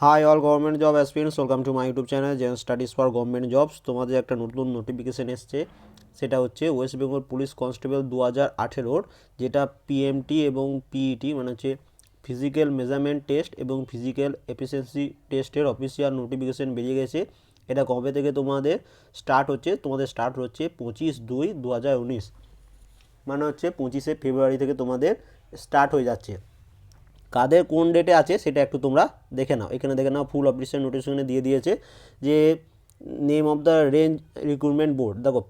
Hi all government job aspirants welcome to my YouTube channel zen studies for government jobs তোমাদের একটা নতুন notification এসছে, সেটা হচ্ছে ওয়েস্ট বেঙ্গল পুলিশ কনস্টেবল দু হাজার আঠেরোর যেটা পিএমটি এবং পিইটি মানে হচ্ছে ফিজিক্যাল মেজারমেন্ট টেস্ট এবং ফিজিক্যাল এফিসিয়েন্সি টেস্টের অফিসিয়াল নোটিফিকেশান বেরিয়ে গেছে। এটা কবে থেকে তোমাদের স্টার্ট হচ্ছে? তোমাদের স্টার্ট হচ্ছে পঁচিশ দুই দু হাজার উনিশ। মানে হচ্ছে পঁচিশে ফেব্রুয়ারি থেকে তোমাদের স্টার্ট হয়ে যাচ্ছে। কাদের কোন ডেটে আছে সেটা একটু তোমরা দেখে নাও। এখানে দেখে নাও ফুল অফিসিয়াল নোটিফিকেশনে দিয়ে দিয়েছে যে name of the range recruitment board দেখো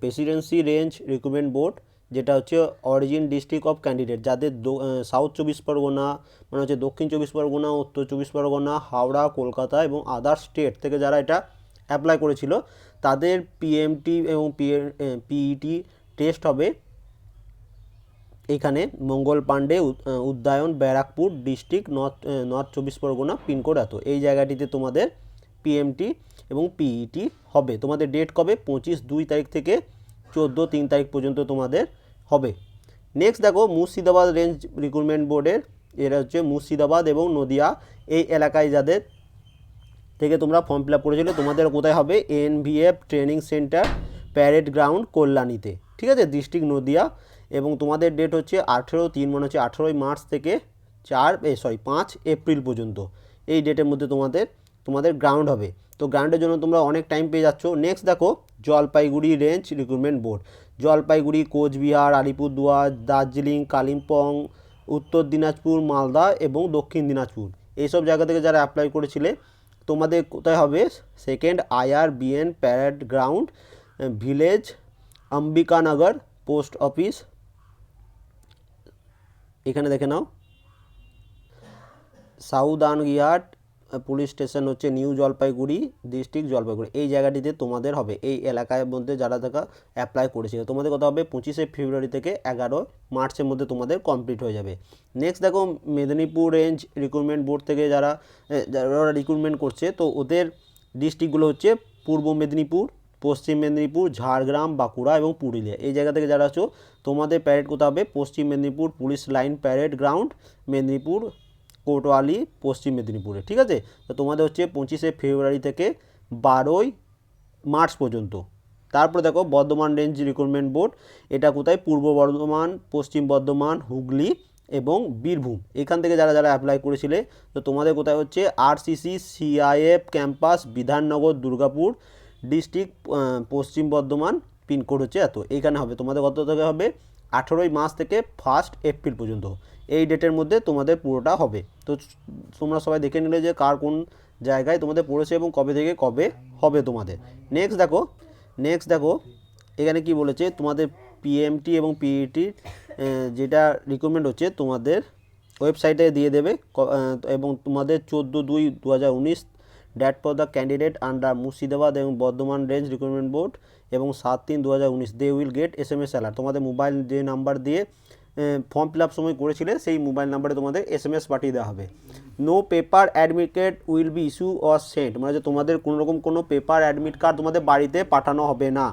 প্রেসিডেন্সি রেঞ্জ রিক্রুটমেন্ট বোর্ড যেটা হচ্ছে অরিজিন ডিস্ট্রিক্ট অফ ক্যান্ডিডেট যাদের সাউথ চব্বিশ পরগনা মানে হচ্ছে দক্ষিণ চব্বিশ পরগনা, উত্তর চব্বিশ পরগনা, হাওড়া, কলকাতা এবং আদার স্টেট থেকে যারা এটা অ্যাপ্লাই করেছিল, তাদের পিএমটি এবং পিএ পিইটি টেস্ট হবে এখানে মঙ্গল পাণ্ডে উদ্যায়ন ব্যারাকপুর, ডিস্ট্রিক্ট, নর্থ নর্থ চব্বিশ পরগনা পিনকোড এত। এই জায়গাটিতে তোমাদের পিএমটি এবং পিইটি হবে। তোমাদের ডেট কবে? পঁচিশ দুই তারিখ থেকে চোদ্দ তিন তারিখ পর্যন্ত তোমাদের হবে। নেক্সট দেখো, মুর্শিদাবাদ রেঞ্জ রিক্রুটমেন্ট বোর্ডের এরা হচ্ছে মুর্শিদাবাদ এবং নদিয়া। এই এলাকায় যাদের থেকে তোমরা ফর্ম ফিল আপ করেছিলে, তোমাদের কোথায় হবে? NVF training centre parade ground কল্যাণীতে। ঠিক আছে? ডিস্ট্রিক্ট নদিয়া এবং তোমাদের ডেট হচ্ছে আঠেরো, তিন মনে হচ্ছে আঠেরোই মার্চ থেকে চার, এ সরি পাঁচ এপ্রিল পর্যন্ত। এই ডেটের মধ্যে তোমাদের তোমাদের গ্রাউন্ড হবে। তো গ্রাউন্ডের জন্য তোমরা অনেক টাইম পেয়ে যাচ্ছ। নেক্সট দেখো, Jalpaiguri range recruitment board Jalpaiguri, Coochbehar, Alipurduar, Darjeeling, Kalimpong, উত্তর দিনাজপুর, মালদা এবং দক্ষিণ দিনাজপুর। এইসব জায়গা থেকে যারা অ্যাপ্লাই করেছিলে, তোমাদের কোথায় হবে? Second IR BN parade ground village Ambikanagar post office এখানে দেখে নাও। সাউদানগিয়াট পুলিশ স্টেশন হচ্ছে নিউ জলপাইগুড়ি ডিস্ট্রিক্ট জলপাইগুড়ি এই জায়গাটিতে তোমাদের হবে, এই এলাকার মধ্যে যারা থাকা অ্যাপ্লাই করেছিল। তোমাদের কথা হবে পঁচিশে ফেব্রুয়ারি থেকে এগারো মার্চের মধ্যে তোমাদের কমপ্লিট হয়ে যাবে। নেক্সট দেখো মেদিনীপুর রেঞ্জ রিক্রুটমেন্ট বোর্ড থেকে যারা যারা রিক্রুটমেন্ট করছে, তো ওদের ডিস্ট্রিক্টগুলো হচ্ছে পূর্ব মেদিনীপুর পশ্চিম মেদিনীপুর, ঝাড়গ্রাম, বাঁকুড়া এবং পুরুলিয়া। এই জায়গা থেকে যারা আছো, তোমাদের প্যারেড কোথাও হবে? পশ্চিম Medinipur police line parade ground Medinipur Kotwali পশ্চিম মেদিনীপুরে, ঠিক আছে? তো তোমাদের হচ্ছে পঁচিশে ফেব্রুয়ারি থেকে বারোই মার্চ পর্যন্ত। তারপরে দেখো, বর্ধমান রেঞ্জ রিক্রুটমেন্ট বোর্ড এটা কোথায়? পূর্ব বর্ধমান, পশ্চিম বর্ধমান, হুগলি এবং বীরভূম। এখান থেকে যারা যারা অ্যাপ্লাই করেছিলে, তো তোমাদের কোথায় হচ্ছে? RCC CIF campus Bidhannagar, Durgapur district পশ্চিম বর্ধমান পিনকোড হচ্ছে এত। এইখানে হবে, তোমাদের কত থেকে হবে? আঠেরোই মার্চ থেকে ফার্স্ট এপ্রিল পর্যন্ত। এই ডেটের মধ্যে তোমাদের পুরোটা হবে। তো তোমরা সবাই দেখে নিলে যে কার কোন জায়গায় তোমাদের পড়েছে এবং কবে থেকে কবে হবে তোমাদের। নেক্সট দেখো নেক্সট দেখো, এখানে কি বলেছে? তোমাদের পিএমটি এবং পিইটি যেটা রিক্রুটমেন্ট হচ্ছে তোমাদের ওয়েবসাইটে দিয়ে দেবে এবং তোমাদের চোদ্দ দুই দু হাজার উনিশ that for the candidate under Murshidabad এবং বর্ধমান রেঞ্জ রিক্রুটমেন্ট বোর্ড এবং সাত তিন দু হাজার উনিশ। They will get S M S alert তোমাদের মোবাইল যে নাম্বার দিয়ে ফর্ম ফিল আপ সময় করেছিলে, সেই মোবাইল নাম্বারে তোমাদের এস এম এস পাঠিয়ে দেওয়া হবে। No paper admit will be issue or sent মানে যে তোমাদের কোনোরকম কোনো পেপার অ্যাডমিট কার্ড তোমাদের বাড়িতে পাঠানো হবে না।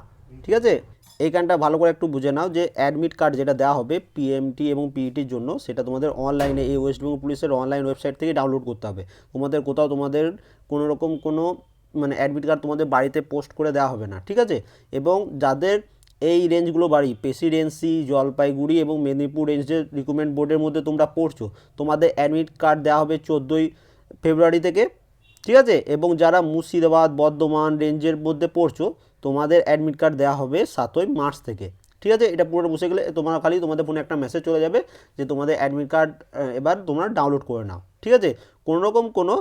ঠিক আছে? এইখানটা ভালো করে একটু বুঝে নাও যে অ্যাডমিট কার্ড যেটা দেওয়া হবে পিএমটি এবং পিইটির জন্য, সেটা তোমাদের অনলাইনে এই ওয়েস্ট বেঙ্গল পুলিশের অনলাইন ওয়েবসাইট থেকে ডাউনলোড করতে হবে। তোমাদের কোথাও তোমাদের কোনো রকম কোনো মানে অ্যাডমিট কার্ড তোমাদের বাড়িতে পোস্ট করে দেওয়া হবে না, ঠিক আছে? এবং যাদের এই রেঞ্জগুলো বাড়ি প্রেসিডেন্সি জলপাইগুড়ি এবং মেদিনীপুর রেঞ্জের রিক্রুটমেন্ট বোর্ডের মধ্যে তোমরা পড়ছো, তোমাদের অ্যাডমিট কার্ড দেওয়া হবে চোদ্দোই ফেব্রুয়ারি থেকে। ঠিক আছে? এবং যারা মুর্শিদাবাদ, বর্ধমান রেঞ্জের মধ্যে পড়ছো, তোমাদের অ্যাডমিট কার্ড দেওয়া হবে সাতই মার্চ থেকে। ঠিক আছে? এটা পুরোটা বুঝে গেলে তোমরা খালি তোমাদের ফোনে একটা মেসেজ চলে যাবে যে তোমাদের অ্যাডমিট কার্ড এবার তোমরা ডাউনলোড করে নাও। ঠিক আছে? কোনো রকম কোনো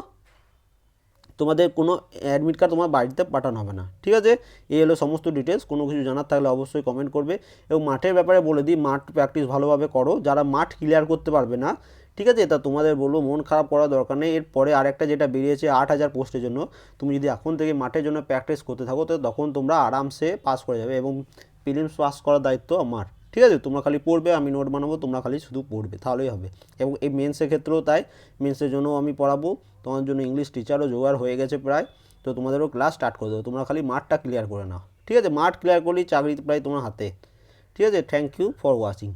তোমাদের কোনো অ্যাডমিট কার্ড তোমার বাড়িতে পাঠানো হবে না। ঠিক আছে? এই হলো সমস্ত ডিটেলস কোনো কিছু জানার থাকলে অবশ্যই কমেন্ট করবে। এবং মাঠের ব্যাপারে বলে দিই, মাঠ প্র্যাকটিস ভালোভাবে করো। যারা মাঠ ক্লিয়ার করতে পারবে না ঠিক আছে? তা তোমাদের বলব, মন খারাপ করার দরকার নেই। এরপরে আরেকটা যেটা বেরিয়েছে আট হাজার পোস্টের জন্য, তুমি যদি এখন থেকে মাঠের জন্য প্র্যাকটিস করতে থাকো, তো তখন তোমরা আরামসে পাস করে যাবে এবং প্রিলিমস পাস করার দায়িত্ব আমার। ঠিক আছে? তোমরা খালি পড়বে, আমি নোট বানাবো, তোমরা খালি শুধু পড়বে, তাহলেই হবে। এবং এই মেন্সের ক্ষেত্রেও তাই। মেন্সের জন্য আমি পড়াবো। তোমার জন্য ইংলিশ টিচারও জোগাড় হয়ে গেছে প্রায়। তো তোমাদেরও ক্লাস স্টার্ট করে দেবো। তোমরা খালি মাঠটা ক্লিয়ার করে নাও। ঠিক আছে? মাঠ ক্লিয়ার করলেই চাকরি প্রায় তোমার হাতে। ঠিক আছে? Thank you for watching